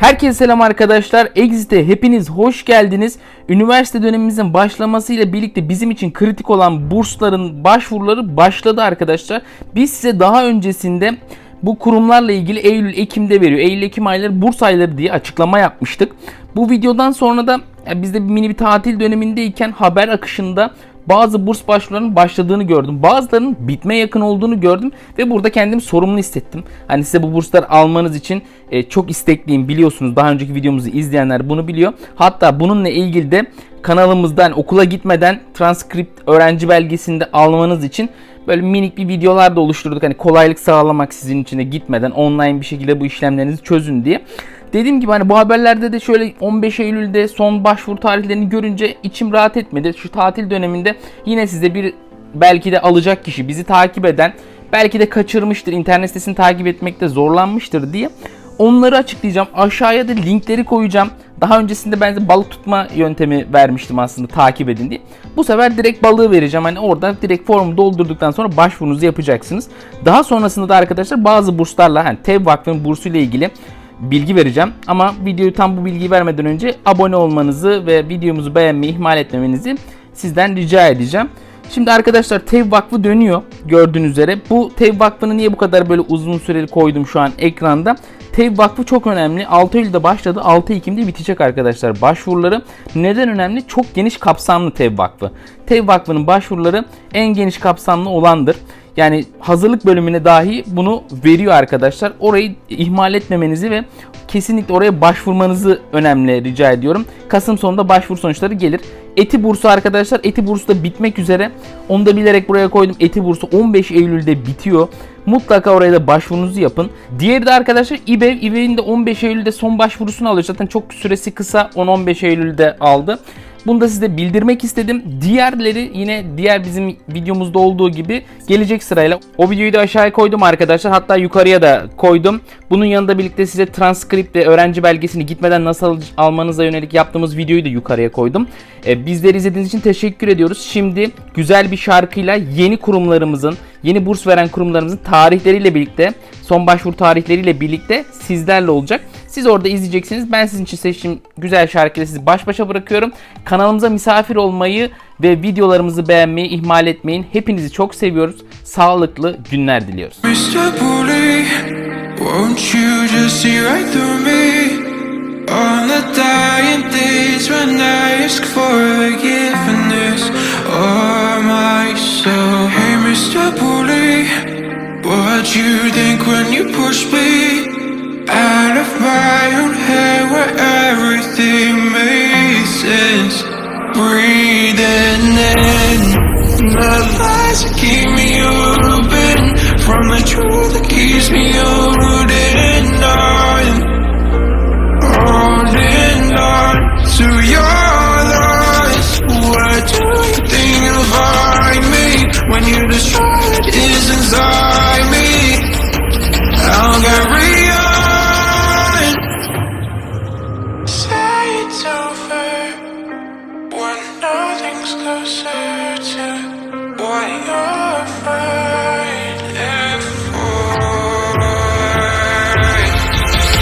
Herkese selam arkadaşlar. Exit'e hepiniz hoş geldiniz. Üniversite dönemimizin başlamasıyla birlikte bizim için kritik olan bursların başvuruları başladı arkadaşlar. Biz size daha öncesinde bu kurumlarla ilgili Eylül Ekim'de veriyor. Eylül Ekim ayları burs ayları diye açıklama yapmıştık. Bu videodan sonra da biz de mini bir tatil dönemindeyken haber akışında bazı burs başvurularının başladığını gördüm. Bazılarının bitme yakın olduğunu gördüm ve burada kendimi sorumlu hissettim. Hani size bu burslar almanız için e, çok istekliyim biliyorsunuz. Daha önceki videomuzu izleyenler bunu biliyor. Hatta bununla ilgili de kanalımızdan okula gitmeden transkript öğrenci belgesini de almanız için böyle minik bir videolar da oluşturduk. Hani kolaylık sağlamak sizin için de gitmeden online bir şekilde bu işlemlerinizi çözün diye. Dediğim gibi hani bu haberlerde de şöyle 15 Eylül'de son başvuru tarihlerini görünce içim rahat etmedi. Şu tatil döneminde yine size bir belki de alacak kişi bizi takip eden belki de kaçırmıştır, internet sitesini takip etmekte zorlanmıştır diye onları açıklayacağım. Aşağıya da linkleri koyacağım. Daha öncesinde ben size balık tutma yöntemi vermiştim aslında takip edin diye. Bu sefer direkt balığı vereceğim. Hani orada direkt formu doldurduktan sonra başvurunuzu yapacaksınız. Daha sonrasında da arkadaşlar bazı burslarla hani TEV Vakfı'nın bursu ile ilgili bilgi vereceğim. Ama videoyu tam bu bilgiyi vermeden önce abone olmanızı ve videomuzu beğenmeyi ihmal etmemenizi sizden rica edeceğim. Şimdi arkadaşlar TEV Vakfı dönüyor gördüğünüz üzere. Bu TEV Vakfı'nı niye bu kadar böyle uzun süreli koydum şu an ekranda? TEV Vakfı çok önemli. 6 Eylül'de başladı. 6 Ekim'de bitecek arkadaşlar başvuruları. Neden önemli? Çok geniş kapsamlı TEV Vakfı. TEV Vakfı'nın başvuruları en geniş kapsamlı olandır. Yani hazırlık bölümüne dahi bunu veriyor arkadaşlar. Orayı ihmal etmemenizi ve kesinlikle oraya başvurmanızı önemli rica ediyorum. Kasım sonunda başvuru sonuçları gelir. Eti bursu arkadaşlar. Eti bursu da bitmek üzere. Onu da bilerek buraya koydum. Eti bursu 15 Eylül'de bitiyor. Mutlaka oraya da başvurunuzu yapın. Diğeri de arkadaşlar İBEV. İBEV'in de 15 Eylül'de son başvurusunu alıyor. Zaten çok süresi kısa. 10-15 Eylül'de aldı. Bunu da size bildirmek istedim. Diğerleri yine diğer bizim videomuzda olduğu gibi gelecek sırayla. O videoyu da aşağıya koydum arkadaşlar. Hatta yukarıya da koydum. Bunun yanında birlikte size transkript ve öğrenci belgesini gitmeden nasıl almanıza yönelik yaptığımız videoyu da yukarıya koydum. Ee, bizleri izlediğiniz için teşekkür ediyoruz. Şimdi güzel bir şarkıyla yeni kurumlarımızın, yeni burs veren kurumlarımızın tarihleriyle birlikte, son başvuru tarihleriyle birlikte sizlerle olacak. Siz orada izleyeceksiniz. Ben sizin için seçtiğim güzel şarkıyla sizi baş başa bırakıyorum. Kanalımıza misafir olmayı ve videolarımızı beğenmeyi ihmal etmeyin. Hepinizi çok seviyoruz. Sağlıklı günler diliyoruz. Mr. Bully, won't you just see right through me? On the dying days when I ask for forgiveness or myself. Hey, Mr. Bully, what you think when you push me out of my own head where everything makes sense? Breathing in the lies that keep me open from the truth that keeps me holding on, holding on to your lies. What do you think you'll find me when you destroy what is inside When